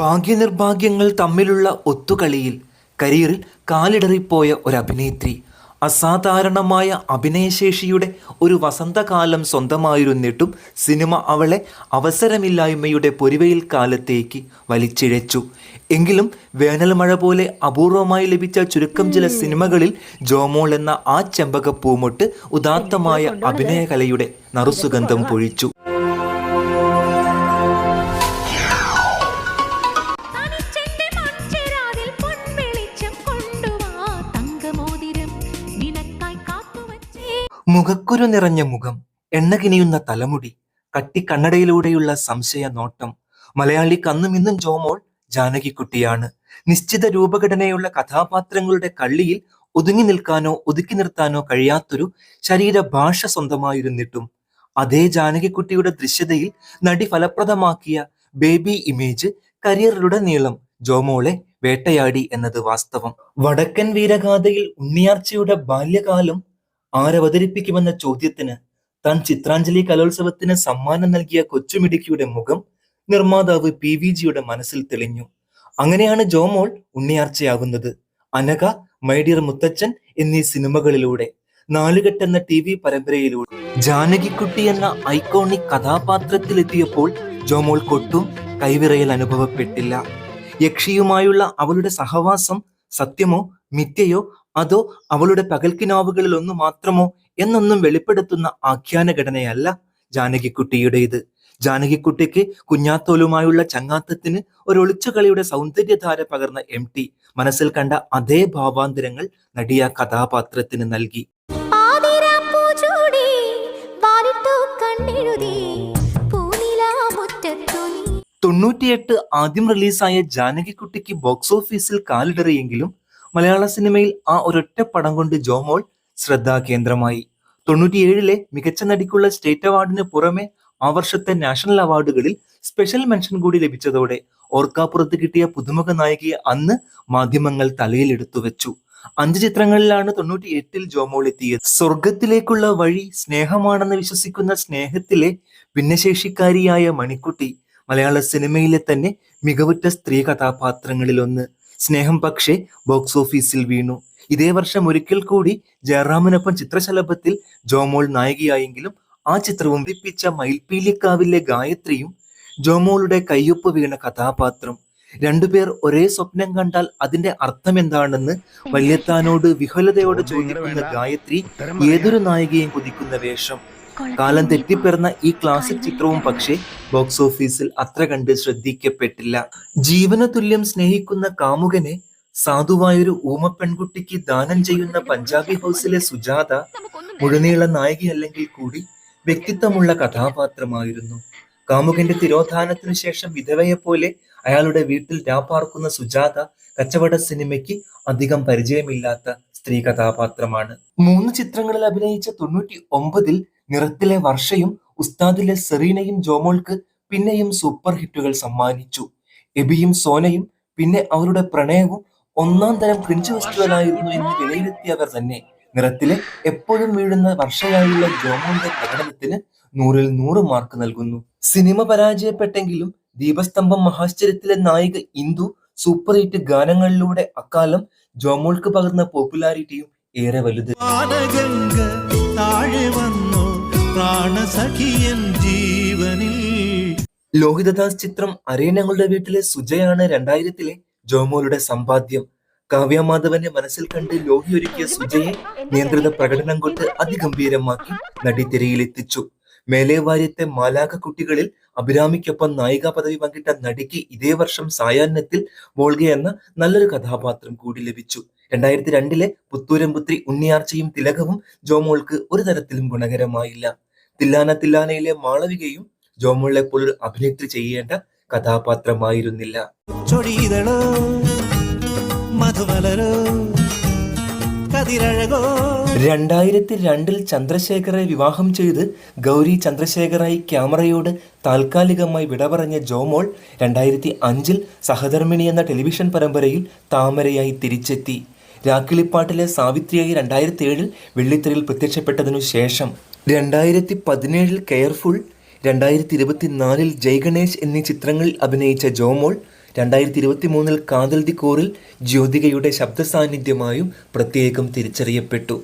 ഭാഗ്യനിർഭാഗ്യങ്ങൾ തമ്മിലുള്ള ഒത്തുകളിയിൽ കരിയറിൽ കാലിടറിപ്പോയ ഒരു അഭിനേത്രി അസാധാരണമായ അഭിനയശേഷിയുടെ ഒരു വസന്തകാലം സ്വന്തമായിരുന്നിട്ടും സിനിമ അവളെ അവസരമില്ലായ്മയുടെ പൊരിവയിൽ കാലത്തേക്ക് വലിച്ചിഴച്ചു. എങ്കിലും വേനൽമഴ പോലെ അപൂർവമായി ലഭിച്ച ചുരുക്കം ചില സിനിമകളിൽ ജോമോൾ എന്ന ആ ചെമ്പക ചെമ്പകപ്പൂമൊട്ട് ഉദാത്തമായ അഭിനയകലയുടെ നറുസുഗന്ധം പൊഴിച്ചു. മുഖക്കുരു നിറഞ്ഞ മുഖം എണ്ണകിനിയുന്ന തലമുടി കട്ടി കട്ടിക്കണ്ണടയിലൂടെയുള്ള സംശയ നോട്ടം മലയാളി കന്നും ഇന്നും ജോമോൾ ജാനകിക്കുട്ടിയാണ്. നിശ്ചിത രൂപഘടനയുള്ള കഥാപാത്രങ്ങളുടെ കള്ളിയിൽ ഒതുങ്ങി നിൽക്കാനോ ഒതുക്കി നിർത്താനോ കഴിയാത്തൊരു ശരീരഭാഷ സ്വന്തമായിരുന്നിട്ടും അതേ ജാനകിക്കുട്ടിയുടെ ദൃശ്യതയിൽ നടി ഫലപ്രദമാക്കിയ ബേബി ഇമേജ് കരിയറിലുടനീളം ജോമോളെ വേട്ടയാടി എന്നത് വാസ്തവം. വടക്കൻ വീരഗാഥയിൽ ഉണ്ണിയാർച്ചയുടെ ബാല്യകാലം ആരവതരിപ്പിക്കുമെന്ന ചോദ്യത്തിന് താൻ ചിത്രാഞ്ജലി കലോത്സവത്തിന് സമ്മാനം നൽകിയ കൊച്ചുമിടുക്കിയുടെ മുഖം നിർമ്മാതാവ് പി വി ജിയുടെ മനസ്സിൽ തെളിഞ്ഞു. അങ്ങനെയാണ് ജോമോൾ ഉണ്ണിയാർച്ചയാകുന്നത്. അനക മൈഡിയർ മുത്തച്ഛൻ എന്നീ സിനിമകളിലൂടെ നാലുകെട്ട് എന്ന ടി വി പരമ്പരയിലൂടെ. ജാനകിക്കുട്ടി എന്ന ഐക്കോണിക് കഥാപാത്രത്തിലെത്തിയപ്പോൾ ജോമോൾ കൊട്ടും കൈവിറയൽ അനുഭവപ്പെട്ടില്ല. യക്ഷിയുമായുള്ള അവളുടെ സഹവാസം സത്യമോ മിഥ്യയോ അതോ അവളുടെ പകൽക്കിനാവുകളിൽ ഒന്നു മാത്രമോ എന്നൊന്നും വെളിപ്പെടുത്തുന്ന ആഖ്യാനഘടനയല്ല ജാനകിക്കുട്ടിയുടെ ജാനകിക്കുട്ടിയുടേത്. ജാനകിക്കുട്ടിക്ക് കുഞ്ഞാത്തോലുമായുള്ള ചങ്ങാത്തത്തിന് ഒരു ഒളിച്ചുകളിയുടെ സൗന്ദര്യധാര പകർന്ന എം ടി മനസ്സിൽ കണ്ട അതേ ഭാവാന്തരങ്ങൾ നടിയ കഥാപാത്രത്തിന് നൽകി. തൊണ്ണൂറ്റിയെട്ട് ആദ്യം റിലീസായ ജാനകിക്കുട്ടിക്ക് ബോക്സ് ഓഫീസിൽ കാലിടറിയെങ്കിലും മലയാള സിനിമയിൽ ആ ഒരൊറ്റ പടം കൊണ്ട് ജോമോൾ ശ്രദ്ധാകേന്ദ്രമായി തൊണ്ണൂറ്റിയേഴിലെ മികച്ച നടിക്കുള്ള സ്റ്റേറ്റ് അവാർഡിന് പുറമെ ആ വർഷത്തെ നാഷണൽ അവാർഡുകളിൽ സ്പെഷ്യൽ മെൻഷൻ കൂടി ലഭിച്ചതോടെ ഓർക്കാപ്പുറത്ത് കിട്ടിയ പുതുമുഖ നായികയെ അന്ന് മാധ്യമങ്ങൾ തലയിലെടുത്തു വെച്ചു. അഞ്ച് ചിത്രങ്ങളിലാണ് തൊണ്ണൂറ്റി എട്ടിൽ ജോമോൾ എത്തിയത്. സ്വർഗത്തിലേക്കുള്ള വഴി സ്നേഹമാണെന്ന് വിശ്വസിക്കുന്ന സ്നേഹത്തിലെ ഭിന്നശേഷിക്കാരിയായ മണിക്കുട്ടി മലയാള സിനിമയിലെ തന്നെ മികവുറ്റ സ്ത്രീ കഥാപാത്രങ്ങളിലൊന്ന് സ്നേഹം പക്ഷേ ബോക്സ് ഓഫീസിൽ വീണു. ഇതേ വർഷം ഒരിക്കൽ കൂടി ജയറാമിനൊപ്പം ചിത്രശലഭത്തിൽ ജോമോൾ നായികയായെങ്കിലും ആ ചിത്രവും വിപ്പിച്ച മയിൽപ്പീലിക്കാവിലെ ഗായത്രിയും ജോമോളുടെ കയ്യൊപ്പ് വീണ കഥാപാത്രം. രണ്ടുപേർ ഒരേ സ്വപ്നം കണ്ടാൽ അതിന്റെ അർത്ഥം എന്താണെന്ന് വല്യത്താനോട് വിഹലതയോട് ചോദിക്കുന്ന ഗായത്രി ഏതൊരു നായികയും കുതിക്കുന്ന വേഷം? കാലം തെറ്റിപ്പിറന്ന ഈ ക്ലാസിക് ചിത്രവും പക്ഷേ ബോക്സ് ഓഫീസിൽ അത്ര കണ്ട് ശ്രദ്ധിക്കപ്പെട്ടില്ല. ജീവന തുല്യം സ്നേഹിക്കുന്ന കാമുകനെ സാധുവായൊരു ഊമ പെൺകുട്ടിക്ക് ദാനം ചെയ്യുന്ന പഞ്ചാബി ഹൗസിലെ സുജാത മുഴുനീള നായികയല്ലെങ്കിൽ കൂടി വ്യക്തിത്വമുള്ള കഥാപാത്രമായിരുന്നു. കാമുകന്റെ തിരോധാനത്തിനു ശേഷം വിധവയെ പോലെ അയാളുടെ വീട്ടിൽ രാപ്പാർക്കുന്ന സുജാത കച്ചവട സിനിമയ്ക്ക് അധികം പരിചയമില്ലാത്ത സ്ത്രീ കഥാപാത്രമാണ്. മൂന്ന് ചിത്രങ്ങളിൽ അഭിനയിച്ച തൊണ്ണൂറ്റി ഒമ്പതിൽ നിറത്തിലെ വർഷയും ഉസ്താദിലെ സെറീനയും ജോമോൾക്ക് പിന്നെയും സൂപ്പർ ഹിറ്റുകൾ സമ്മാനിച്ചു. എബിയും സോനയും പിന്നെ അവരുടെ പ്രണയവും ഒന്നാം തരം ക്രിഞ്ച് ഫെസ്റ്റിവലായിരുന്നു എന്ന് വിലയിരുത്തിയവർ തന്നെ. നിറത്തിലെ എപ്പോഴും വീഴുന്ന വർഷയായുള്ള ജോമോന്റെ പ്രകടനത്തിന് നൂറിൽ നൂറ് മാർക്ക് നൽകുന്നു. സിനിമ പരാജയപ്പെട്ടെങ്കിലും ദീപസ്തംഭം മഹാശ്ചര്യത്തിലെ നായിക ഇന്ദു സൂപ്പർ ഹിറ്റ് ഗാനങ്ങളിലൂടെ അക്കാലം ജോമോൾക്ക് പകർന്ന പോപ്പുലാരിറ്റിയും ഏറെ വലുത്. താഴെ വന്നു. പ്രാണസഖിയൻ ജീവനിൽ. ലോഹിതദാസ് ചിത്രം അരയണങ്ങളുടെ വീട്ടിലെ സുജയാണ് രണ്ടായിരത്തിലെ ജോമോളുടെ സമ്പാദ്യം. കാവ്യമാധവന്റെ മനസ്സിൽ കണ്ട് ലോഹി ഒരുക്കിയ സുജയെ നിയന്ത്രിത പ്രകടനം കൊണ്ട് അതിഗംഭീരമാക്കി നടി തിരയിലെത്തിച്ചു. മേലെ വാര്യത്തെ മാലാക കുട്ടികളിൽ അഭിരാമിക്കൊപ്പം നായികാ പദവി പങ്കിട്ട നടിക്ക് ഇതേ വർഷം സായാഹ്നത്തിൽ വോൾഗ എന്ന നല്ലൊരു കഥാപാത്രം കൂടി ലഭിച്ചു. രണ്ടായിരത്തി രണ്ടിലെ പുത്തൂരംപുത്രി ഉണ്ണിയാർച്ചയും തിലകവും ജോമോൾക്ക് ഒരു തരത്തിലും ഗുണകരമായില്ല. തില്ലാന തില്ലാനയിലെ മാളവികയും ജോമോളെ പോലൊരു അഭിനേത്രി ചെയ്യേണ്ട കഥാപാത്രമായിരുന്നില്ല. രണ്ടായിരത്തി രണ്ടിൽ ചന്ദ്രശേഖറെ വിവാഹം ചെയ്ത് ഗൗരി ചന്ദ്രശേഖറായി ക്യാമറയോട് താൽക്കാലികമായി വിട പറഞ്ഞ ജോമോൾ രണ്ടായിരത്തി അഞ്ചിൽ സഹധർമ്മിണി എന്ന ടെലിവിഷൻ പരമ്പരയിൽ താമരയായി തിരിച്ചെത്തി. രാക്കിളിപ്പാട്ടിലെ സാവിത്രിയായി രണ്ടായിരത്തി ഏഴിൽ വെള്ളിത്തിരയിൽ പ്രത്യക്ഷപ്പെട്ടതിനു ശേഷം രണ്ടായിരത്തി പതിനേഴിൽ കെയർഫുൾ രണ്ടായിരത്തി ഇരുപത്തിനാലിൽ ജയ് ഗണേശ് എന്നീ ചിത്രങ്ങളിൽ അഭിനയിച്ച ജോമോൾ രണ്ടായിരത്തി ഇരുപത്തി മൂന്നിൽ കാതൽ ദി കോറിൽ ജ്യോതികയുടെ ശബ്ദ സാന്നിധ്യമായും പ്രത്യേകം തിരിച്ചറിയപ്പെട്ടു.